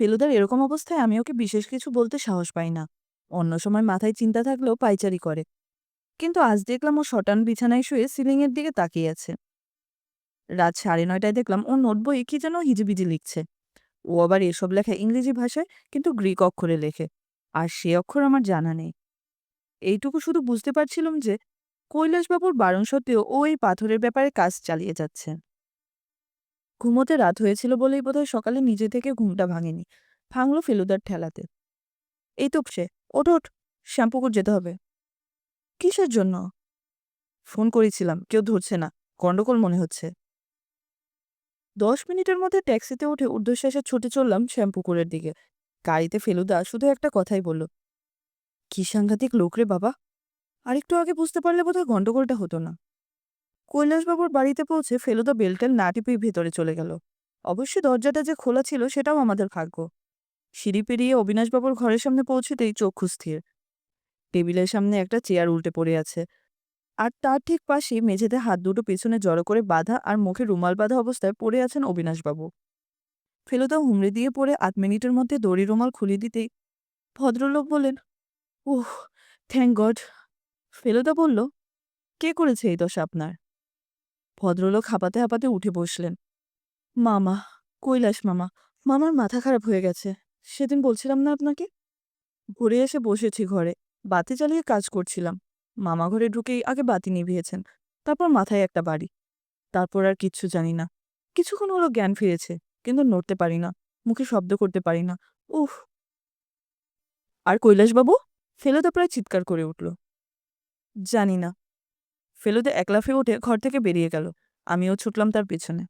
ফেলুদার এরকম অবস্থায় আমি ওকে বিশেষ কিছু বলতে সাহস পাই না। অন্য সময় মাথায় চিন্তা থাকলেও পাইচারি করে। কিন্তু আজ দেখলাম ও শটান বিছানায় শুয়ে সিলিংয়ের দিকে তাকিয়ে আছে। রাত সাড়ে নয়টায় দেখলাম ও নোট বই কি যেন হিজিবিজি লিখছে। ও আবার এসব লেখা ইংরেজি ভাষায়, কিন্তু গ্রিক অক্ষরে লেখে। আর সে অক্ষর আমার জানা নেই। এইটুকু শুধু বুঝতে পারছিলাম যে কৈলাসবাবুর বারণ সত্ত্বেও ও এই পাথরের ব্যাপারে কাজ চালিয়ে যাচ্ছে। ঘুমোতে রাত হয়েছিল বলেই বোধহয় সকালে নিজে থেকে ঘুমটা ভাঙেনি। ভাঙল ফেলুদার ঠেলাতে। এই তো সে, ওঠ ওঠ শ্যাম্পুকুর যেতে হবে। কিসের জন্য? ফোন করেছিলাম, কেউ ধরছে না, গন্ডগোল মনে হচ্ছে। দশ মিনিটের মধ্যে ট্যাক্সিতে উঠে ঊর্ধ্বশ্বাসে ছুটে চললাম শ্যাম্পুকুরের দিকে। গাড়িতে ফেলুদা শুধু একটা কথাই বলল, কি সাংঘাতিক লোক রে বাবা। আরেকটু আগে বুঝতে পারলে বোধহয় গন্ডগোলটা হতো না। কৈলাসবাবুর বাড়িতে পৌঁছে ফেলুদা বেলটেল না টিপেই ভেতরে চলে গেল। অবশ্য দরজাটা যে খোলা ছিল সেটাও আমাদের ভাগ্য। সিঁড়ি পেরিয়ে অবিনাশবাবুর ঘরের সামনে পৌঁছেতেই চক্ষু স্থির। টেবিলের সামনে একটা চেয়ার উল্টে পড়ে আছে। আর তার ঠিক পাশেই মেঝেতে হাত দুটো পেছনে জড়ো করে বাঁধা আর মুখে রুমাল বাঁধা অবস্থায় পড়ে আছেন অবিনাশবাবু। ফেলুদা হুমড়ে দিয়ে পড়ে আধ মিনিটের মধ্যে দড়ি রুমাল খুলে দিতেই ভদ্রলোক বললেন ওহ থ্যাংক গড ফেলুদা বলল, কে করেছে এই দশা আপনার? ভদ্রলোক হাঁপাতে হাঁপাতে উঠে বসলেন। মামা, কৈলাস মামা, মামার মাথা খারাপ হয়ে গেছে। সেদিন বলছিলাম না আপনাকে? ঘুরে এসে বসেছি ঘরে। বাতি চালিয়ে কাজ করছিলাম। মামা ঘরে ঢুকেই আগে বাতি নিভিয়েছেন, তারপর মাথায় একটা বাড়ি। তারপর আর কিচ্ছু জানি না। কিছুক্ষণ হলো জ্ঞান ফিরেছে, কিন্তু নড়তে পারি না, মুখে শব্দ করতে পারি না। উফ! আর কৈলাসবাবু? ফেলুদা প্রায় চিৎকার করে উঠল। জানি না। ফেলুদা একলাফে উঠে ঘর থেকে বেরিয়ে গেল। আমিও ছুটলাম তার পেছনে।